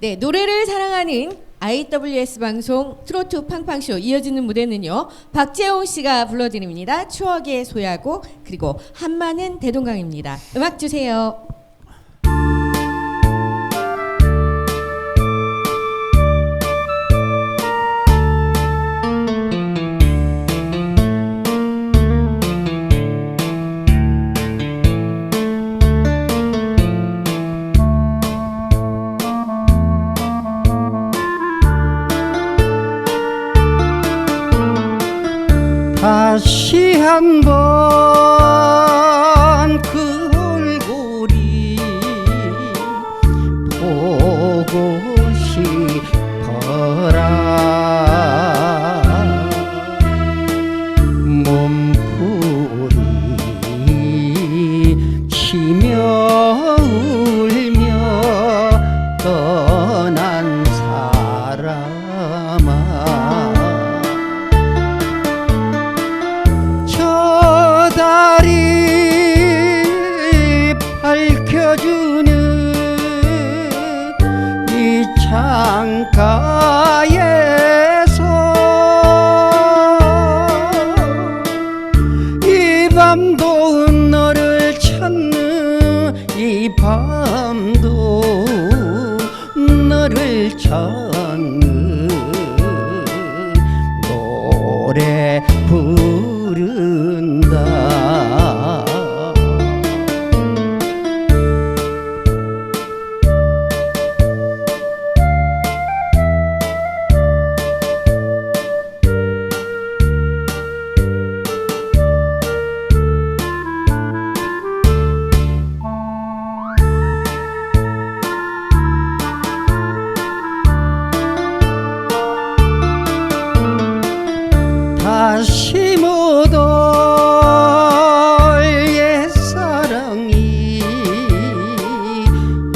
네, 노래를 사랑하는 IWS 방송 트로트 팡팡쇼 이어지는 무대는요. 박재홍 씨가 불러드립니다. 추억의 소야곡 그리고 한마는 대동강입니다. 음악 주세요. 다시 한번 이 창가에서 이 밤도 너를 찾는 이밤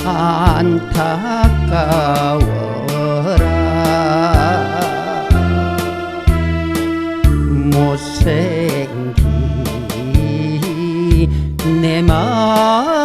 안타까워라. 못생긴 내 마음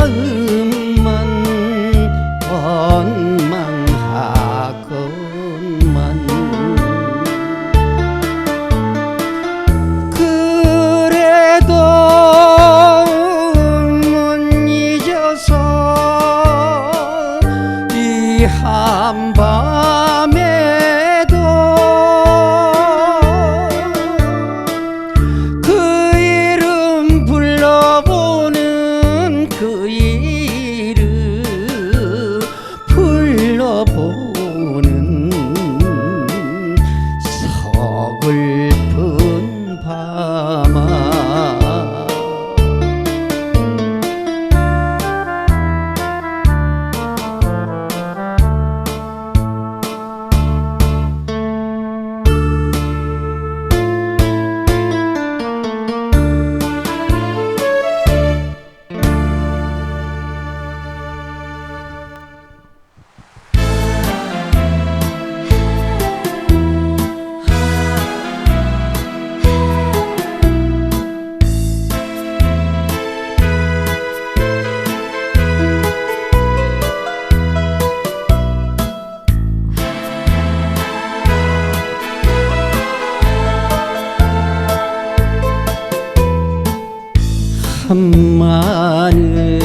한마는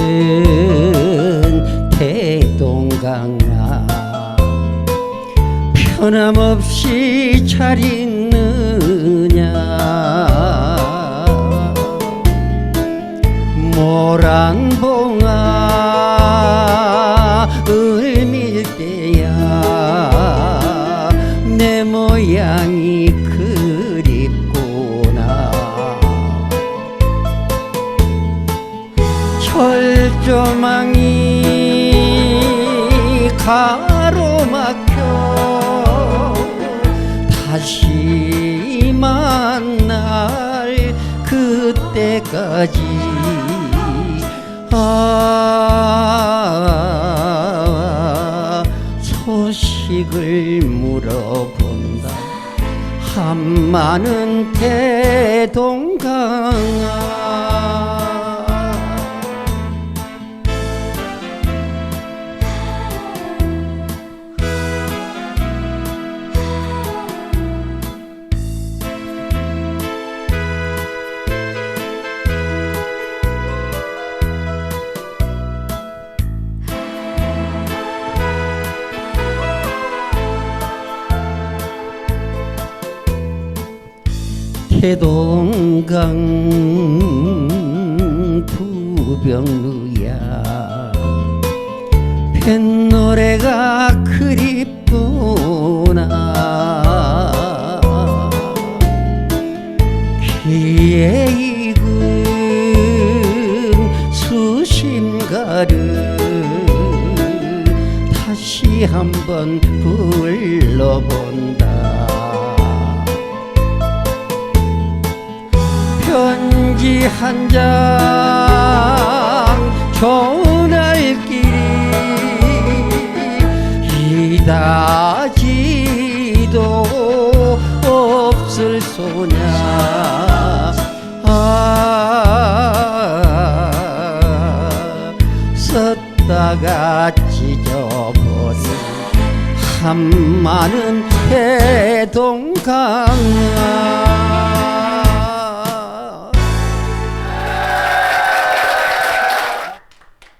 대동강아. 변함없이 잘 있느냐 철조망이 가로막혀 다시 만날 그때까지. 아 소식을 물어본다. 한마는 대동강아 대동강 부병루야. 뱃노래가 그립구나. 귀에 익은 수심가를 다시 한번 불러본다 편지 한 장 전할길이 이다지도 없을 소냐. 아 썼다가 찢어버린 한마는 대동강아